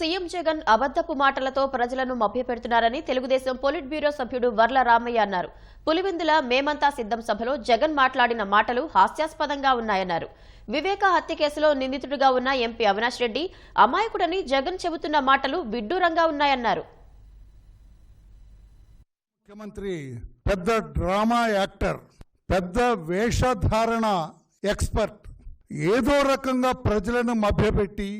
CM Jagan అబద్దపు మాటలతో ప్రజలను మభ్యపెడుతున్నారని Telugu Desam polit bureau సభ్యుడు వర్ల రామయ్య అన్నారు. పులివెందుల మేమంతా సిద్ధం సభలో జగన్ మాట్లాడిన మాటలు హాస్యాస్పదంగా ఉన్నాయన్నారు. వివేక హత్య కేసులో నిందితుడిగా ఉన్న ఎంపీ అవినాష్ రెడ్డి అమాయకుడని జగన్ చెబుతున్న మాటలు విడ్డూరంగా ఉన్నాయన్నారు. ముఖ్యమంత్రి పెద్ద డ్రామా యాక్టర్ పెద్ద వేషధారణ ఎక్స్పర్ట్ ఏదో రకంగా ప్రజలను మభ్యపెట్టి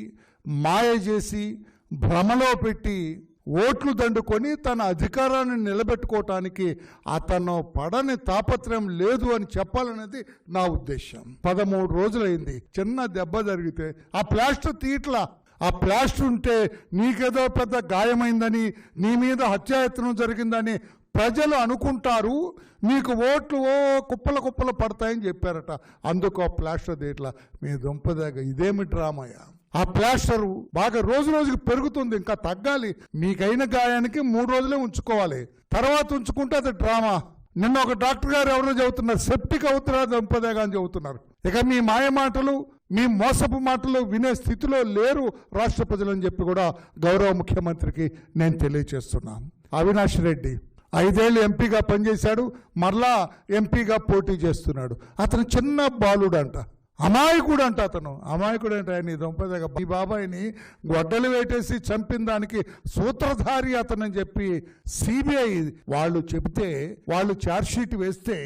మాయ చేసి భ్రమలో పెట్టి ఓట్లు దండుకొని తన అధికారాన్ని నిలబెట్టుకోవటానికి అతను పడని తాపత్రయం లేదు అని చెప్పాలనేది నా ఉద్దేశం పదమూడు రోజులైంది. చిన్న దెబ్బ జరిగితే ఆ ప్లాస్టర్ తీట్ల. ఆ ప్లాస్టర్ ఉంటే నీకేదో పెద్ద గాయమైందని నీ మీద హత్యాయత్నం జరిగిందని ప్రజలు అనుకుంటారు. మీకు ఓట్లు ఓ కుప్పల కుప్పలు పడతాయని చెప్పారట. అందుకు ఆ ప్లాస్టర్ తీట్ల. మీ దుంపదాగా ఇదేమి డ్రామాయ ఆ ప్లాస్టర్ బాగా రోజు రోజుకి పెరుగుతుంది ఇంకా తగ్గాలి. మీకైన గాయానికి మూడు రోజులే ఉంచుకోవాలి. తర్వాత ఉంచుకుంటే అది డ్రామా. నిన్న ఒక డాక్టర్ గారు ఎవరో చెబుతున్నారు సెప్టిక్ అవుతున్నా దంపదేగా అని చెబుతున్నారు. ఇక మీ మాయ మాటలు మీ మోసపు మాటలు వినే స్థితిలో లేరు రాష్ట్ర ప్రజలని చెప్పి కూడా గౌరవ ముఖ్యమంత్రికి నేను తెలియజేస్తున్నాను అవినాష్ రెడ్డి ఐదేళ్ళు ఎంపీగా పనిచేశాడు మరలా ఎంపీగా పోటీ చేస్తున్నాడు. అతను చిన్న బాలుడు అంట అమాయకుడు అంట అతను. అమాయకుడు అంటే ఆయన దొంపదగ ఈ బాబాయిని గొడ్డలు వేటేసి చంపిన దానికి సూత్రధారి అతనని చెప్పి సిబిఐ వాళ్ళు చెబితే వాళ్ళు ఛార్జ్షీట్ వేస్తే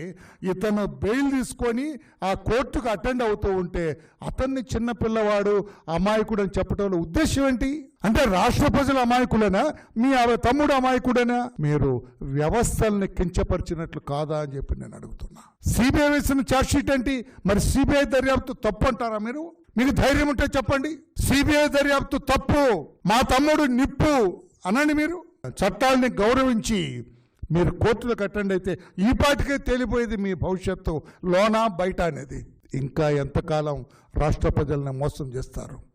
ఇతను బెయిల్ తీసుకొని ఆ కోర్టుకు అటెండ్ అవుతూ ఉంటే అతన్ని చిన్నపిల్లవాడు అమాయకుడు అని చెప్పడంలో ఉద్దేశం ఏంటి? అంటే రాష్ట్ర ప్రజలు అమాయకులేనా మీ అవ- తమ్ముడు అమాయకుడేనా? మీరు వ్యవస్థల్ని కించపరిచినట్లు కాదా అని చెప్పి నేను అడుగుతున్నా. సిబిఐ వేసిన ఛార్జ్షీట్ ఏంటి? మరి సిబిఐ దర్యాప్తు తప్పు అంటారా మీరు? మీకు ధైర్యం ఉంటే చెప్పండి. సిబిఐ దర్యాప్తు తప్పు. మా తమ్ముడు నిప్పు. అనండి మీరు. చట్టాలని గౌరవించి మీరు కోర్టులకు అటెండ్ అయితే ఈ పాటికే తేలిపోయేది మీ భవిష్యత్తు. లోనా బయట అనేది. ఇంకా ఎంతకాలం రాష్ట్ర ప్రజల్ని మోసం చేస్తారు?